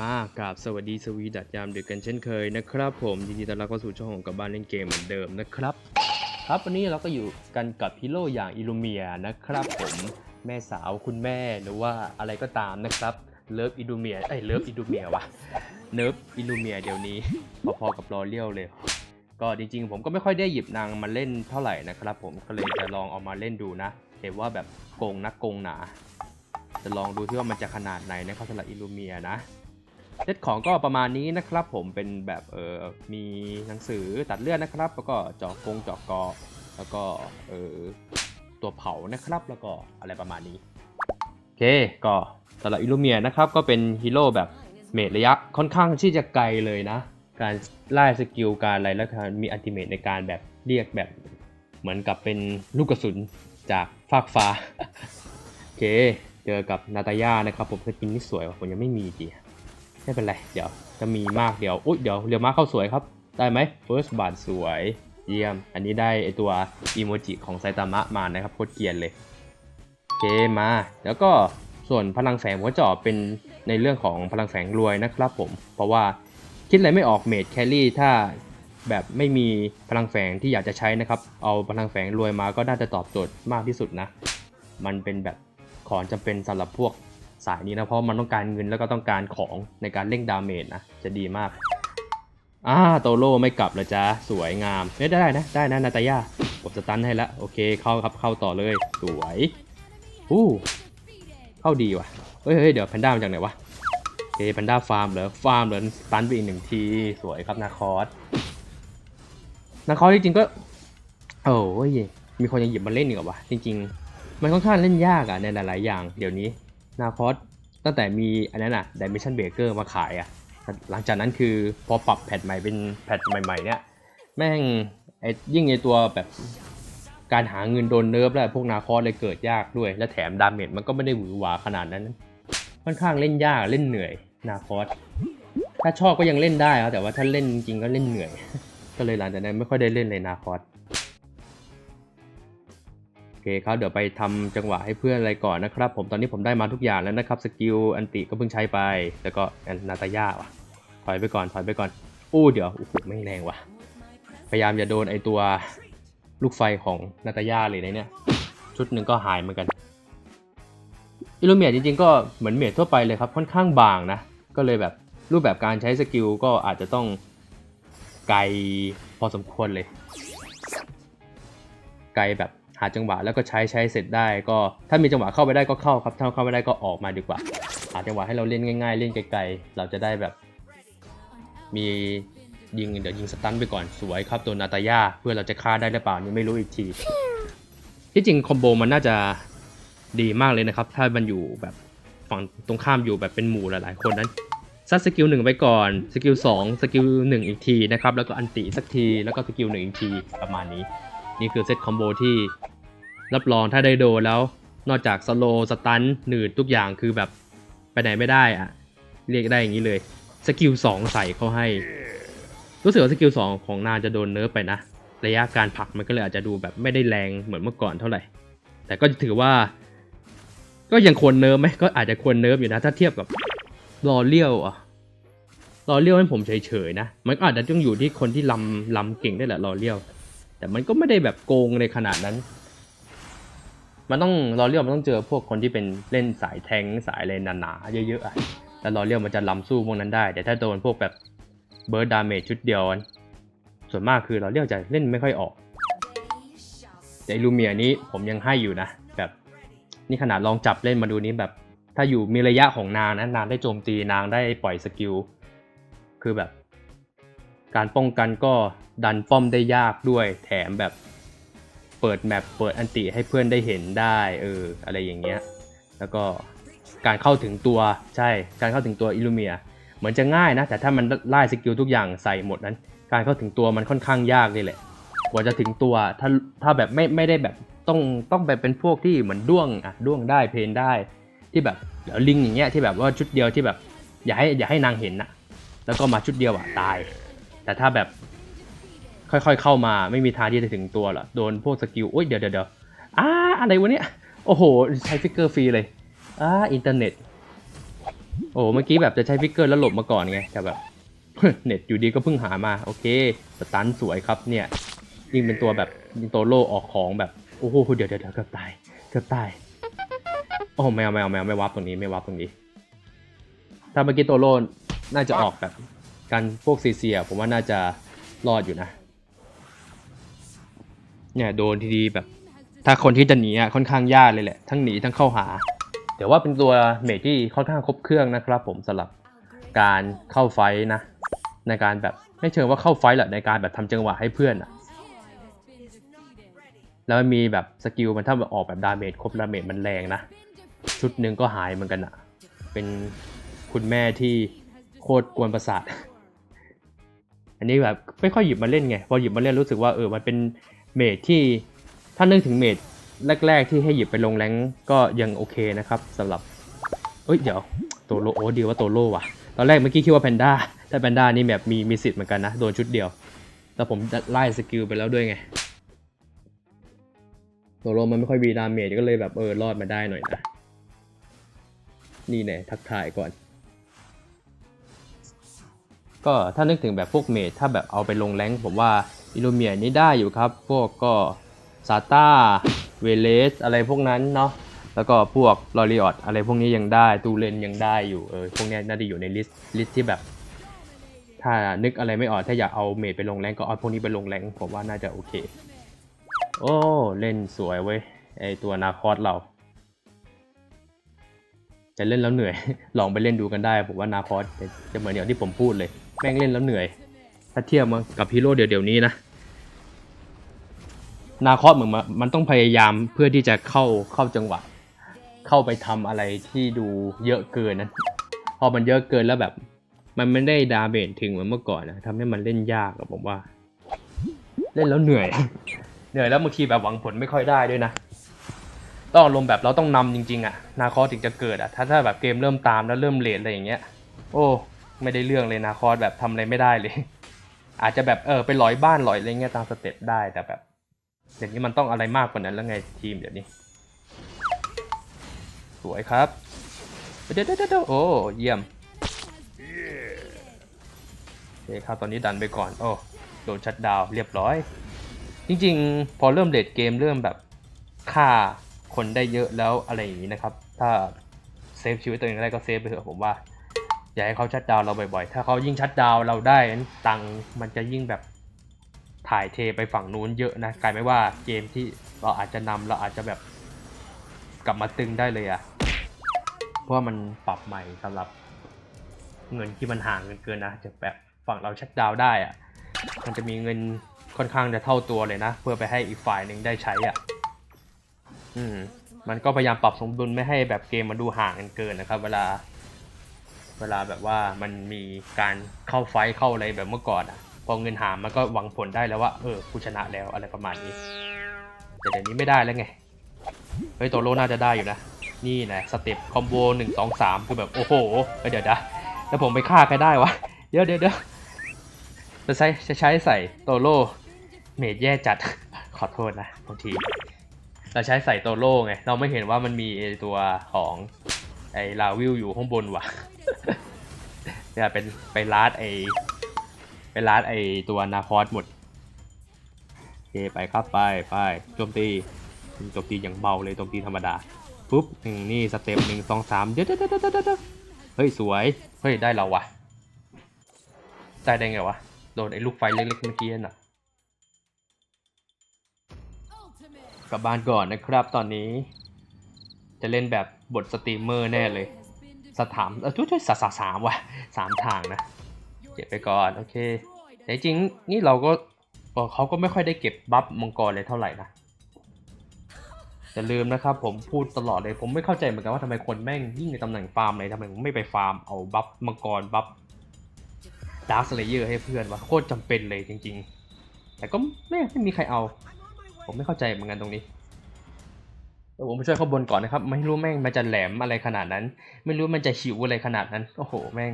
มากับสวัสดีสวีดัดยามดึกกันเช่นเคยนะครับผมยินดีต้อนรับเข้าสู่ช่องของกับบ้านเล่นเกมเหมือนเดิมนะครับ ครับวันนี้เราก็อยู่กันกับฮีโร่อย่างอิลูเมียนะครับผมแม่สาวคุณแม่หรือว่าอะไรก็ตามนะครับเลิฟอิลูเมียเอ้ยเลิฟอิลูเมียวะเนิร์ฟอิลูเมียเดี๋ยวนี้พอๆกับรอเลี้ยวเลย ก็จริงๆ ผมก็ไม่ค่อยได้หยิบนางมาเล่นเท่าไหร่นะครับ ผมก็เลยจะลองเอามาเล่นดูนะเห็นว่าแบบโกงนักโกงหนาจะลองดูที่ว่ามันจะขนาดไหนนะครับสำหรับอิลูเมียนะ เซตของก็ประมาณนี้นะครับผมเป็นแบบเออมีหนังสือตัดเลือดนะครับ แล้วก็จอกงจอกกอแล้วก็เออตัวเผานะครับแล้วก็อะไรประมาณนี้โอเคก็สำหรับอิลูเมียนะครับก็เป็นฮีโร่แบบเมจระยะค่อนข้างที่จะไกลเลยนะ การไล่สกิลการอะไรแล้วมีอัลติเมทในการแบบเรียกแบบเหมือนกับเป็นลูกกระสุนจากฟากฟ้าโอเค เจอกับนาตาย่านะครับผมสกินนี่สวยว่ะผมยังไม่มีดี ไม่เป็นไร เดี๋ยวจะมีมากเดี๋ยว อุ้ยเดี๋ยวเรียวมาเข้าสวยครับ ได้ไหม first b a t สวย เยี่ยม อันนี้ได้ไอตัวอีโมจิของไซตามะมานะครับ โคตรเกียนเลยโอเคมา แล้วก็ส่วนพลังแสงหัวจาะเป็นในเรื่องของพลังแสงรวยนะครับผม เพราะว่าคิดอะไรไม่ออกเมดแครี่ถ้าแบบไม่มีพลังแฝงที่อยากจะใช้นะครับ เอาพลังแฝงรวยมาก็น่าจะตอบโจทย์มากที่สุดนะ มันเป็นแบบของจำเป็นสำหรับพวก สายนี้นะ เพราะมันต้องการเงินแล้วก็ต้องการของในการเร่งดาเมจนะ จะดีมากอ่าโตโร่ไม่กลับแล้วจ้าสวยงามเฮ้ยได้นะ ได้นะนาตาย่ากดสตันให้ล้วโอเคเข้าครับเข้าต่อเลย สวยอู้เข้าดีว่ะเฮ้ยเฮ้ยเดี๋ยวแพนด้ามาจากไหนวะโอเคแพนด้าฟาร์มเหรอฟาร์มเหรอสตันไปอีกหนึ่งทีสวยครับนาคอสนาคอสจริงๆก็โอ้ยมีคนยังหยิบมาเล่นอีกเหรอวะจริง ๆ มันค่อนข้างเล่นยากอะในหลายๆอย่างเดี๋ยวนี้ นาคอสตั้งแต่มีอันนั้นอะ Dimension Breaker มาขายอะหลังจากนั้นคือพอปรับแพทใหม่เป็นแพทใหม่ ๆ เนี่ยแม่งไอ้ยิ่งในตัวแบบการหาเงินโดนเนิร์ฟแล้วพวกนาคอสเลยเกิดยากด้วย และแถมดาเมจมันก็ไม่ได้หวือหวาขนาดนั้นค่อนข้างเล่นยากเล่นเหนื่อยนาคอสถ้าชอบก็ยังเล่นได้ครับแต่ว่าถ้าเล่นจริงก็เล่นเหนื่อย ก็เลยหลังจากนั้นไม่ค่อยได้เล่นเลยนาคอส คครับเดี๋ยวไปทำจังหวะให้เพื่อนอะไรก่อนนะครับ ผมตอนนี้ผมได้มาทุกอย่างแล้วนะครับสกิลอันติก็เพิ่งใช้ไป แล้วก็นาตาย่าว่ะถอยไปก่อนถอยไปก่อนอู้เดี๋ยวโอ้โหไม่งแรงว่ะ พยายามอย่าโดนไอตัวลูกไฟของนาตาย่าเลยนะเนี่ย ชุดหนึ่งก็หายเหมือนกันอิลูเมียจริงๆ ก็เหมือนเมียทั่วไปเลยครับค่อนข้างบางนะ ก็เลยแบบรูปแบบการใช้สกิลก็อาจจะต้องไกลพอสมควรเลย ไกลแบบ หาจังหวะแล้วก็ใช้ใช้เสร็จได้ก็ ถ้ามีจังหวะเข้าไปได้ก็เข้าครับ ถ้าเข้าไม่ได้ก็ออกมาดีกว่า หาจังหวะให้เราเล่นง่าย ๆ เล่นไกลๆเราจะได้แบบ มียิงเดี๋ยวยิงสตันไปก่อนสวยครับตัวนาตาย่าเพื่อเราจะฆ่าได้หรือเปล่านี่ไม่รู้อีกทีที่จริงคอมโบมันน่าจะดีมากเลยนะครับ ถ้ามันอยู่แบบฝั่งตรงข้ามอยู่แบบเป็นหมู่หลายๆ คนนั้นซัดสกิลหนึ่งไปก่อน สกิลสองสกิลหนึ่งอีกทีนะครับ แล้วก็อันติสักที แล้วก็สกิลหนึ่งอีกทีประมาณนี้ นี่คือเซตคอมโบที่รับรองถ้าได้โดนแล้ว นอกจากสโลสตันหนืดทุกอย่างคือแบบไปไหนไม่ได้อะเรียกได้อย่างนี้เลยสกิล2ใส่เขาให้ รู้สึกว่าสกิล2ของนาจะโดนเนิร์ฟไปนะ ระยะการผลักมันก็เลยอาจจะดูแบบไม่ได้แรงเหมือนเมื่อก่อนเท่าไหร่ แต่ก็ถือว่า ก็ยังควรเนิร์ฟไหมก็อาจจะควรเนิร์ฟอยู่นะ ถ้าเทียบกับรอเลี้ยวอะรอเลี้ยวให้ผมเฉยๆนะ มันก็อาจจะต้องอยู่ที่คนที่ลำลำเก่งได้แหละรอเลี้ยว แต่มันก็ไม่ได้แบบโกงในขนาดนั้น มันต้องรอเลี้ยวมันต้องเจอพวกคนที่เป็นเล่นสายแทงสายอะไรหนาๆเยอะๆอะแล้วรอเลี้ยวมันจะล้ำสู้พวกนั้นได้ แต่ถ้าโดนพวกแบบเบิร์ดดาเมจชุดเดียว ส่วนมากคือรอเลี้ยวจะเล่นไม่ค่อยออก แต่ลูเมียนี้ผมยังให้อยู่นะ แบบนี่ขนาดลองจับเล่นมาดูนี้แบบ ถ้าอยู่มีระยะของนางนะนางได้โจมตีนางได้ปล่อยสกิลคือแบบ การป้องกันก็ ดันป้อมได้ยากด้วย แถมแบบเปิดแมปเปิดอันติให้เพื่อนได้เห็นได้เอออะไรอย่างเงี้ย แล้วก็การเข้าถึงตัวใช่การเข้าถึงตัวอิลูเมียเหมือนจะง่ายนะ แต่ถ้ามันไล่สกิลทุกอย่างใส่หมดนั้น การเข้าถึงตัวมันค่อนข้างยากเลยแหละ กว่าจะถึงตัวถ้าถ้าแบบไม่ไม่ได้แบบต้องต้องแบบเป็นพวกที่เหมือนด้วงอะด้วงได้เพนได้ที่แบบเดี๋ยวลิงอย่างเงี้ยที่แบบว่าชุดเดียวที่แบบ อย่าให้อย่าให้นางเห็นนะแล้วก็มาชุดเดียวอะตาย แต่ถ้าแบบ ค่อยๆเข้ามาไม่มีทางที่จะถึงตัวหรอโดนพวกสกิลโอ้ยเดี๋ยวเดี๋ยวเดี๋ยวอ่าอะไรวะเนี่ยโอ้โหใช้ฟิกเกอร์ฟรีเลยอ่าอินเทอร์เน็ตโอ้เมื่อกี้แบบจะใช้ฟิกเกอร์แล้วหลบมาก่อนไงแต่แบบเน็ตอยู่ดีก็เพิ่งหามาโอเคสตันสวยครับเนี่ยยิ่งเป็นตัวแบบยิงโตโลออกของแบบโอ้โหเดี๋ยวเดี๋ยวเดี๋ยวเกือบตายเกือบตายโอ้ไม่เอาไม่เอาไม่เอาไม่วับตรงนี้ไม่วับตรงนี้ถ้าเมื่อกี้โตโลน่าจะออกแบบการพวกซีเซียผมว่าน่าจะรอดอยู่นะ เนี่ยโดนทีดีแบบ ถ้าคนที่จะหนีอะค่อนข้างยากเลยแหละ ทั้งหนีทั้งเข้าหา แต่ว่าเป็นตัวเมจที่ค่อนข้างครบเครื่องนะครับผมสำหรับการเข้าไฟนะ ในการแบบไม่เชิงว่าเข้าไฟแหละในการแบบทำจังหวะให้เพื่อนอะแล้วมันมีแบบสกิลมันถ้าแบบออกแบบดาเมจครบดาเมจมันแรงนะ ชุดหนึ่งก็หายเหมือนกันอะเป็นคุณแม่ที่โคตรกวนประสาท อันนี้แบบไม่ค่อยหยิบมาเล่นไง พอหยิบมาเล่นรู้สึกว่าเออมันเป็น เมจที่ถ้านึกถึงเมจแรก ๆ ที่ให้หยิบไปลงแรงก็ยังโอเคนะครับสำหรับเอ้ยเดี๋ยวโตโลโอ้ดีว่าโตโลว่ะ ตอนแรกเมื่อกี้คิดว่าแพนด้าแต่แพนด้านี่แบบมีมีสิทธิ์เหมือนกันนะ โดนชุดเดียว แต่ผมไล่สกิลไปแล้วด้วยไงโตโลมันไม่ค่อยมีดาเมจก็เลยแบบเออรอดมาได้หน่อยนะ นี่แน่ทักทายก่อน ก็ถ้านึกถึงแบบพวกเมจถ้าแบบเอาไปลงแรงผมว่า อิลูเมียนี่ได้อยู่ครับ พวกก็ซาต้าเวเลสอะไรพวกนั้นเนาะแล้วก็พวกลอริออตอะไรพวกนี้ยังได้ตูเลนยังได้อยู่เออพวกนี้น่าจะอยู่ในลิสต์ลิสต์ที่แบบ ถ้านึกอะไรไม่ออกถ้าอยากเอาเมจไปลงแรงก็เอาพวกนี้ไปลงแรงผมว่าน่าจะโอเค โอ้เล่นสวยเว้ยไอตัวนาคอสเราจะเล่นแล้วเหนื่อย ลองไปเล่นดูกันได้ผมว่านาคอสจะเหมือนอย่างที่ผมพูดเลย แม่งเล่นแล้วเหนื่อย ถ้าเทียบมากับฮีโร่เดี๋ยวๆนี้นะ นาคอสเหมือนมันต้องพยายามเพื่อที่จะเข้าเข้าจังหวะ เข้าไปทำอะไรที่ดูเยอะเกินนะพอมันเยอะเกินแล้วแบบ มันไม่ได้ดาเมจถึงเหมือนเมื่อก่อนนะทำให้มันเล่นยากอะผมว่า เล่นแล้วเหนื่อย เหนื่อยแล้วบางทีแบบหวังผลไม่ค่อยได้ด้วยนะต้องอารมณ์แบบเราต้องนำจริงๆอะนาคอสถึงจะเกิดอะถ้าถ้าแบบเกมเริ่มตามแล้วเริ่มเลทอะไรอย่างเงี้ย โอ้ ไม่ได้เรื่องเลยนาคอสแบบทำอะไรไม่ได้เลย อาจจะแบบเออไปลอยบ้านลอยอะไรเงี้ยตามสเต็ปได้แต่แบบเดี๋ยวนี้มันต้องอะไรมากกว่านั้นแล้วไงทีมเดี๋ยวนี้ สวยครับเดี๋ยวเดี๋ยวเดี๋ยวโอ้เยี่ยมโอเคครับตอนนี้ดันไปก่อนโอ้โดนชัดดาวเรียบร้อย จริงๆ พอเริ่มเลดเกมเริ่มแบบฆ่าคนได้เยอะแล้วอะไรอย่างนี้นะครับ ถ้าเซฟชีวิตตัวเองได้ก็เซฟไปเถอะผมว่า อย่าให้เขาชัดดาวเราบ่อยๆ ถ้าเขายิ่งชัดดาวเราได้ตังค์มันจะยิ่งแบบถ่ายเทไปฝั่งนู้นเยอะนะกลายไม่ว่าเกมที่เราอาจจะนำเราอาจจะแบบกลับมาตึงได้เลยอะเพราะมันปรับใหม่สำหรับเงินที่มันห่างเกินนะจะแบบฝั่งเราชัดดาวได้อะมันจะมีเงินค่อนข้างจะเท่าตัวเลยนะเพื่อไปให้อีกฝ่ายหนึ่งได้ใช้อะ อืม มันก็พยายามปรับสมดุลไม่ให้แบบเกมมันดูห่างกันเกินนะครับ เวลา เวลาแบบว่ามันมีการเข้าไฟเข้าอะไรแบบเมื่อก่อนอะพอเงินหามมันก็หวังผลได้แล้วว่าเออกูชนะแล้วอะไรประมาณนี้ แต่เดี๋ยวนี้ไม่ได้แล้วไง เฮ้ยโตโร่น่าจะได้อยู่นะ นี่นะสเต็ปคอมโบหนึ่งสองสามคือแบบโอ้โหเดี๋ยวนะแล้วผมไปฆ่าใครได้วะ เดี๋ยวเดี๋ยวเดี๋ยวจะใช้จะใช้ใส่โตโร่เมดแย่จัด ขอโทษนะบางทีเราใช้ใส่โตโร่ไง เราไม่เห็นว่ามันมีตัวของไอ้ลาวิลอยู่ข้างบนว่ะ เนี่ยเป็นไปลาดไอ้ไปลาดไอ้ตัวนาคอสหมดโอเคไปครับไปไปโจมตีโจมตีอย่างเบาเลยโจมตีธรรมดาปุ๊บหนึ่งนี่สเต็ปหนึ่งสองสามเดี๋ยวเดเดี๋ยวเดี๋ยวเดี๋ยวเฮ้ยสวยเฮ้ยได้เราวะได้ได้ไงวะโดนไอ้ลูกไฟเล็กๆเมื่อกี้น่ะกลับบ้านก่อนนะครับตอนนี้ จะเล่นแบบบทสตรีมเมอร์แน่เลย สถามเออทุกทุกสาสาสามว่ะสามทางนะ เก็บไปก่อนโอเคแต่จริงนี่เราก็เขาก็ไม่ค่อยได้เก็บบัฟมังกรเลยเท่าไหร่นะอย่าลืมนะครับผมพูดตลอดเลยผมไม่เข้าใจเหมือนกันว่าทำไมคนแม่งยิ่งในตำแหน่งฟาร์มเลยทำไมไม่ไปฟาร์มเอาบัฟมังกรบัฟดาร์คเลเยอร์ให้เพื่อนวะโคตรจำเป็นเลยจริง ๆ แต่ก็ไม่ไม่มีใครเอา ผมไม่เข้าใจเหมือนกันตรงนี้ เดี๋ยวผมไปช่วยเขาบนก่อนนะครับ ไม่รู้แม่งมันจะแหลมอะไรขนาดนั้น ไม่รู้มันจะหิวอะไรขนาดนั้น โอ้โห แม่ง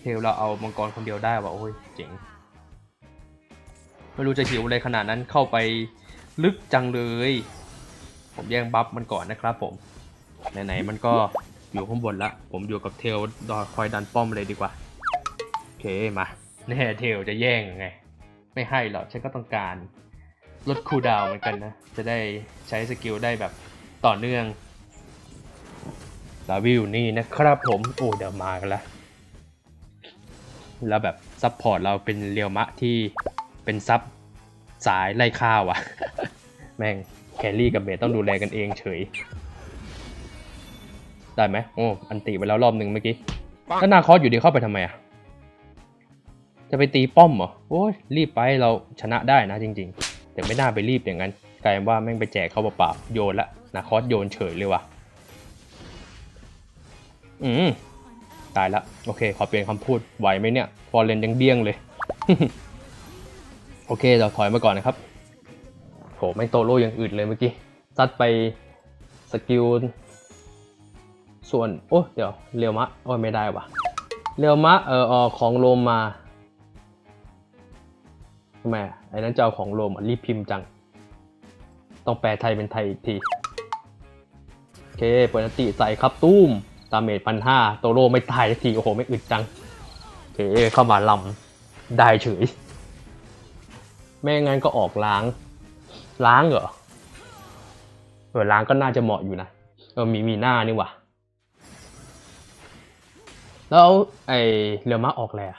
เทลเราเอามังกรคนเดียวได้ว่ะโอ้ยเจ๋ง ไม่รู้จะหิวอะไรขนาดนั้นเข้าไปลึกจังเลย ผมแย่งบัฟมันก่อนนะครับผม ไหนๆมันก็อยู่ข้างบนละ ผมอยู่กับเทลดอคอยดันป้อมเลยดีกว่า โอเคมาแน่เทลจะแย่งไง ไม่ให้หรอกฉันก็ต้องการ ลดคูลดาวน์เหมือนกันนะ จะได้ใช้สกิลได้แบบต่อเนื่องลาวิวนี่นะครับผมโอ้เดี๋ยวมากันละแล้วแบบซัพพอร์ตเราเป็นเรียวมะที่เป็นซับสายไล่ข้าวอะแม่งแครี่กับเบสต้องดูแลกันเองเฉย ได้ไหมโอ้อันติไปแล้วรอบหนึ่งเมื่อกี้แล้วนาคอสอยู่ดีเข้าไปทำไมอะจะไปตีป้อมเหรอ โอ้ยรีบไปเราชนะได้นะจริง ๆ แต่ไม่น่าไปรีบอย่างนั้นกลายเป็นว่าแม่งไปแจกเขาเปล่าๆโยนละนาคอสโยนเฉยเลยว่ะอืมตายละโอเค ขอเปลี่ยนคำพูดไหวไหมเนี่ย ฟอร์เรนยังเบี้ยงเลย โอเคเราถอยมาก่อนนะครับโหไม่โตโร่อย่างอื่นเลยเมื่อกี้ซัดไปสกิลส่วน โอ้ เดี๋ยวเรียวมะ โอ้ไม่ได้ว่ะเรียวมะ เอออของโรมมา ทำไมไอ้นั้นจะเอาของโรมอะรีบพิมพ์จัง ต้องแปลไทยเป็นไทยอีกที โอเคเปิดนติใส่ครับตุ้มดาเมจพันห้าโตโรไม่ตายสักที โอ้โห ไม่อึดจัง โอเค เข้ามาลำได้เฉย ไม่งั้นก็ออกล้าง ล้างเหรอ เออล้างก็น่าจะเหมาะอยู่นะ เออมีมีหน้านี่ว่ะแล้วไอเรือมาออกแล้ว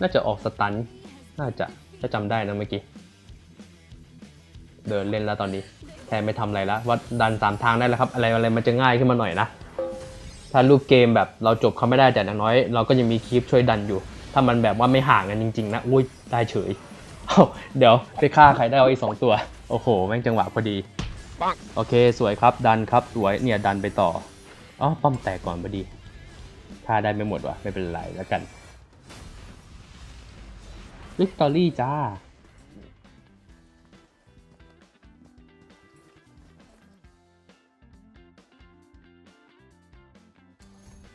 น่าจะออกสตัน น่าจะถ้าจำได้นะเมื่อกี้ เดินเล่นแล้วตอนนี้ แทนไม่ทำอะไรแล้วว่าดันสามทางได้แล้วครับ อะไรอะไรมันจะง่ายขึ้นมาหน่อยนะ ถ้ารูปเกมแบบเราจบเขาไม่ได้แต่อย่างน้อย เราก็ยังมีคลิปช่วยดันอยู่ ถ้ามันแบบว่าไม่ห่างกันจริงๆนะอุ้ยได้เฉยเอ้าเดี๋ยวไปฆ่าใครได้เอาอีกสองตัว โอ้โห แม่งจังหวะพอดีโอเคสวยครับดันครับสวยเนี่ยดันไปต่ออ๋อป้อมแตกก่อนพอดีฆ่าได้ไม่หมดวะไม่เป็นไรแล้วกัน วิกตอรี่จ้า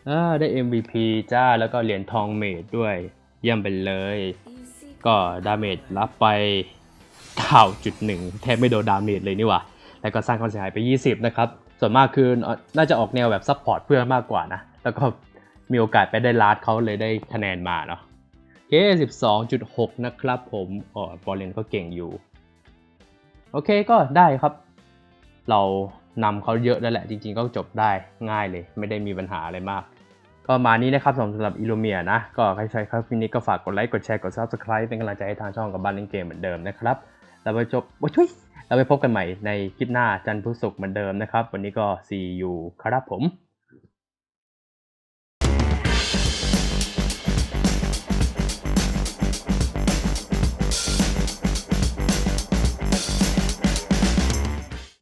อ่า ได้ MVP จ้า แล้วก็เหรียญทองเมดด้วย เยี่ยมไปเลย ก็ดาเมจรับไป 9.1 แทบไม่โดนดาเมจเลยนี่หว่า แล้วก็สร้างความเสียหายไป 20 นะครับ ส่วนมากคือเอ่อน่าจะออกแนวแบบซัพพอร์ตเพื่อนมากกว่านะ แล้วก็มีโอกาสไปได้ลาดเขาเลยได้คะแนนมาเนาะ เค12.6นะครับผมอ๋อบอลเลนก็เก่งอยู่ โอเคก็ได้ครับ เรานำเขาเยอะแล้วแหละ จริงๆ ก็จบได้ง่ายเลย ไม่ได้มีปัญหาอะไรมาก ก็มานี้นะครับสำหรับอิลูเมียนะ ก็ใครใช้ครับคลิปนี้ก็ฝากกดไลค์ กดแชร์ กด subscribe เป็นกำลังใจให้ทางช่องกับบ้านเล่นเกมเหมือนเดิมนะครับเราไปจบโอ้ยชุยเราไปพบกันใหม่ในคลิปหน้าจันทร์พุธศุกร์เหมือนเดิมนะครับ วันนี้ก็ see you ครับผม